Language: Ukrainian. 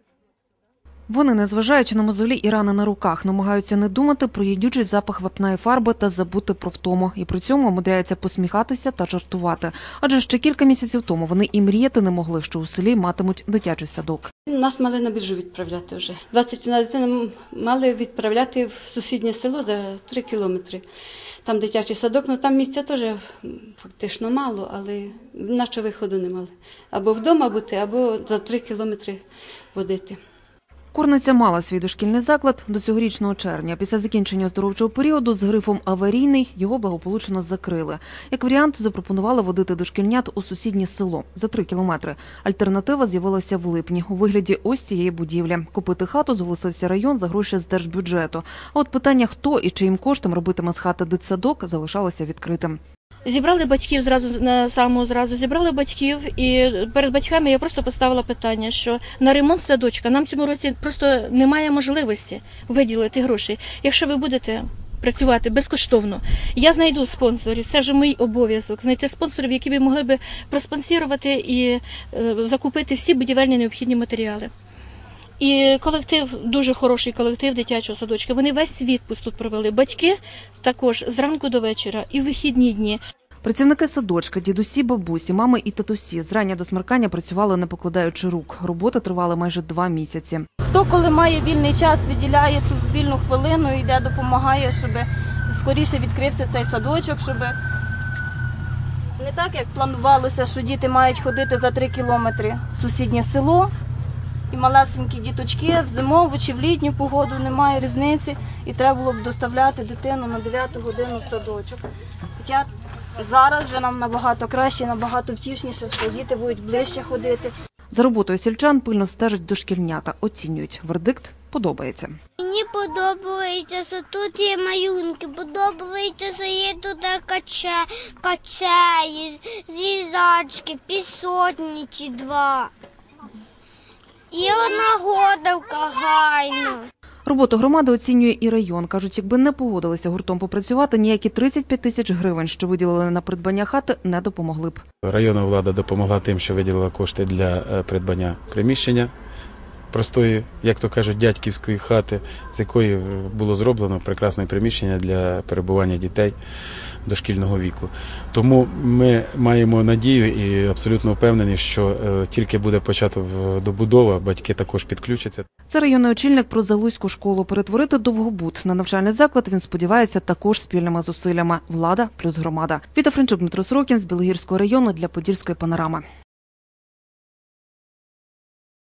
감사합니다. Вони, незважаючи на мозолі і рани на руках, намагаються не думати про їдючий запах вапна і фарби та забути про втому. І при цьому умудряються посміхатися та жартувати. Адже ще кілька місяців тому вони і мріяти не могли, що у селі матимуть дитячий садок. Нас мали на біржу відправляти вже. 21 дитина мали відправляти в сусіднє село за 3 кілометри. Там дитячий садок, ну там місця теж фактично мало, але наче виходу не мали. Або вдома бути, або за 3 кілометри водити. Корниця мала свій дошкільний заклад до цьогорічного червня. Після закінчення оздоровчого періоду з грифом аварійний його благополучно закрили. Як варіант, запропонували водити дошкільнят у сусіднє село за три кілометри. Альтернатива з'явилася в липні у вигляді ось цієї будівлі. Купити хату зголосився район за гроші з держбюджету. А от питання, хто і чиїм коштом робитиме з хати дитсадок, залишалося відкритим. Зібрали батьків зразу на саму зразу зібрали батьків, і перед батьками я просто поставила питання, що на ремонт садочка нам цьому році просто немає можливості виділити гроші. Якщо ви будете працювати безкоштовно, я знайду спонсорів. Це вже мій обов'язок знайти спонсорів, які б могли би проспонсірувати і е, закупити всі будівельні необхідні матеріали. І колектив дуже хороший колектив дитячого садочка. Вони весь відпуск тут провели. Батьки також зранку до вечора і вихідні дні. Працівники садочка, дідусі, бабусі, мами і татусі зрання до смеркання працювали не покладаючи рук. Робота тривала майже два місяці. Хто коли має вільний час, виділяє ту вільну хвилину, йде, допомагає, щоб скоріше відкрився цей садочок, щоб не так, як планувалося, що діти мають ходити за три кілометри в сусіднє село. І малесенькі діточки в зимову чи в літню погоду немає різниці, і треба було б доставляти дитину на 9 годину в садочок. Хоча зараз вже нам набагато краще, набагато втішніше, що діти будуть ближче ходити. За роботою сільчан пильно стежать дошкільнята, оцінюють. Вердикт подобається. Мені подобається, що тут є малюнки, подобається, що є тут каче, качеї, зізачки, пісотні чи два. Є гайна. Роботу громади оцінює і район. кажуть, якби не погодилися гуртом попрацювати, ніякі 35 тисяч гривень, що виділили на придбання хати, не допомогли б. Районна влада допомогла тим, що виділила кошти для е, придбання приміщення простої, як то кажуть, дядьківської хати, з якої було зроблено прекрасне приміщення для перебування дітей дошкільного віку. Тому ми маємо надію і абсолютно впевнені, що е, тільки буде почато добудова, батьки також підключаться. Це районний очільник про Залузьку школу. Перетворити довгобуд на навчальний заклад. Він сподівається також спільними зусиллями. Влада плюс громада. Віта Френчук, Дмитро Сорокін з Білогірського району для Подільської панорами.